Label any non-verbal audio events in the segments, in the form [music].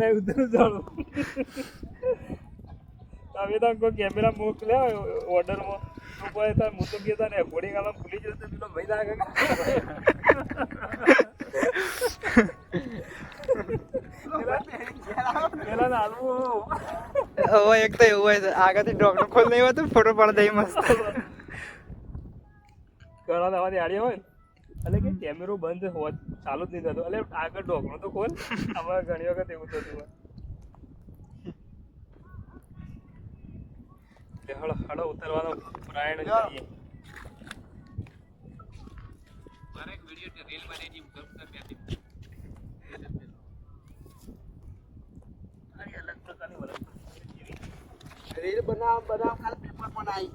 નહીં ઉતરું જાણું. તમે તો કોઈ કેમેરા મોકલ્યા ઓર્ડરમાં તો કોઈ તાર હું તો કહેતા ને ઘોડી ગાલા ભૂલી જશે પેલો ભાઈ લાગે હવે એક તો એવું હોય આગળથી ડોક્ટર ખોલ નહીં હોય તો ફોટો પાડ દઈ મસ્ત. ઘણા તમારી આડી હોય? એટલે કે કેમેરો બંધ હોત ચાલુ જ નહીં થતો. એટલે આગળ ઢોકણો તો ખોલ. અમારે ઘણી વખત એવું થતું હોય. એટલે હળો હળો ઉતરવાનો પ્રયાણ જ કરીએ. આની અલગ પ્રકારની વસ્તુ રીલ બનાવ બનાવ ખાલી પેપર પણ આવી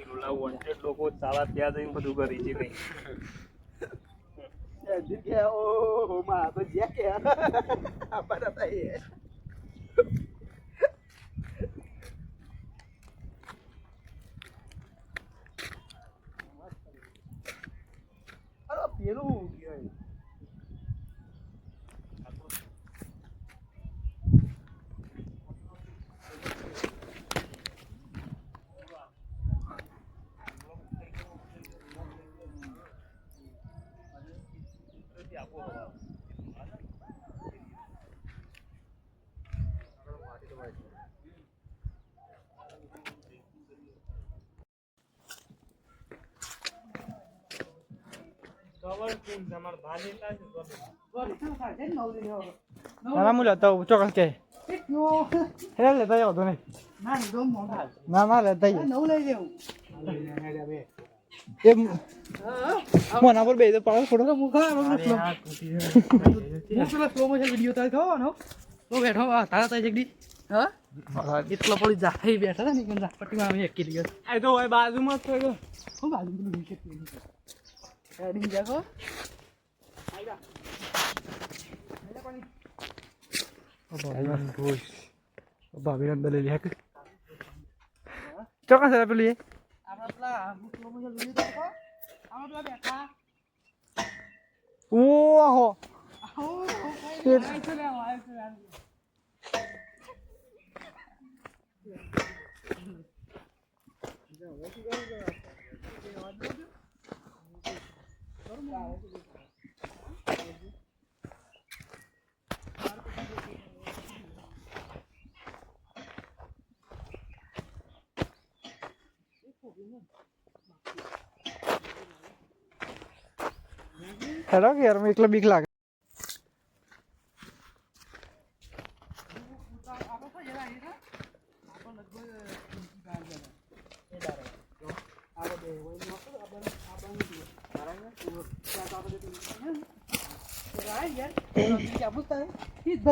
રૂલા wanted લોકો ચાલા ત્યાં જઈને બધું કરી છે કઈ. જગ્યા ઓ માં તો જ્યાં કે. હતા ના ના હું લેતા આવું ચોક્કસ કે. હે લેતા આવો તો નહીં. ના ના લેતા આવીએ. એમ મોના પર બેસી પાડો ફોટો. એટલો પડી જાય બેઠા હતા ને કે પટ્ટીમાં અમે એકી દિવસ આ તો હોય બાજુમાં જ થયો હું બાજુ પેલું વિકેટ હેડિંગ જાકો ભાભી અંદર લઈ લે ચોક્કસ પેલું એ ઓહો આવો આવો છે ને આવો છે ને હેલો યાર મને એકલો બીક લાગે. સીધો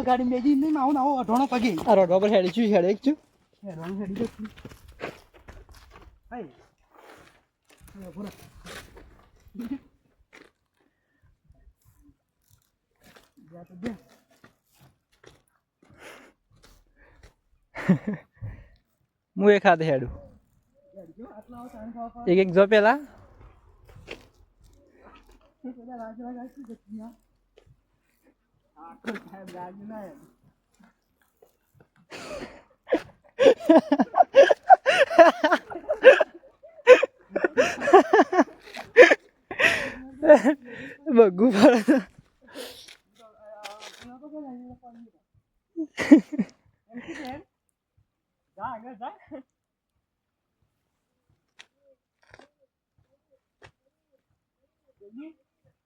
ગાડી મેજી નહીં આવું આવો અઢોણો પગે આ રોડ પર હેડી. છું હેડે છું હેરાન હેડી જતી હાય હું એક હાથે હેડું એક એક જો પેલા. પાછળ પેલા રાજ રાજ આવી જતી ના આખો સાહેબ રાજ ના એમ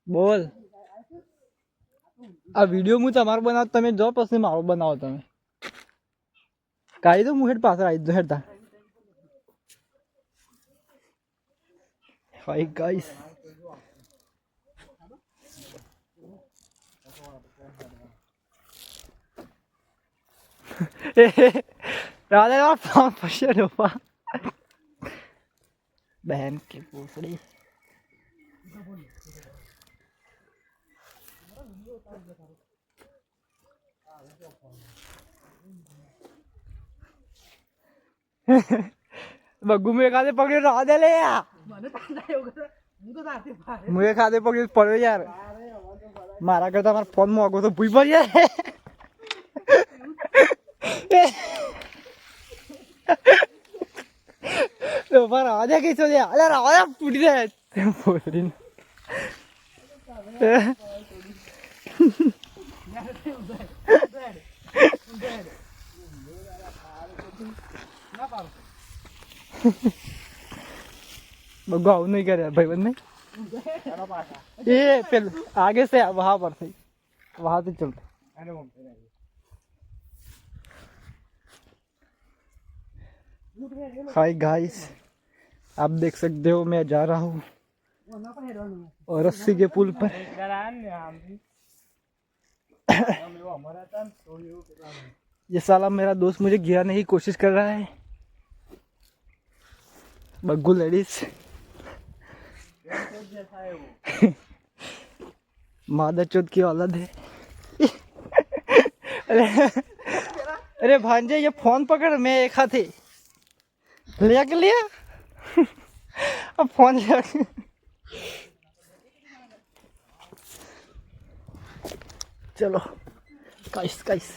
બોલ આ વીડિયો હું તમારો બનાવ તમે જો પછી મારો બનાવો તમે કાઢી દો હું હેડ પાછળ આવી દો હેડતા હાય ગાઈસ રાધા ફોન પછી બહેન કે પૂછડી [laughs] બગ્ગુ મેં ખાતે પકડ્યો રાધે લે મુએ ખાતે પકડ્યો પડ્યો યાર. મારા કરતા મારા ફોન મોગો તો ભૂઈ પડ યાર તો પર આજા કઈ છો અરે આજા ફૂટી જાય. તેમ ફોડીને [laughs] બગો આવું નહીં કરે ભાઈ બંધ એ પેલું આગે से वहां पर से वहां से चलते हाय गाइस आप देख सकते हो मैं जा रहा हूँ और रस्सी के पुल पर [laughs] ये साला मेरा दोस्त मुझे गिराने की कोशिश कर रहा है बग्गू लेडीज़ मादा चौथ की औलाद है। अरे अरे भांजे, ये फ़ोन पकड़, मैं एक हाथी लिया के लिया। अब फ़ोन ले चलो काइस काइस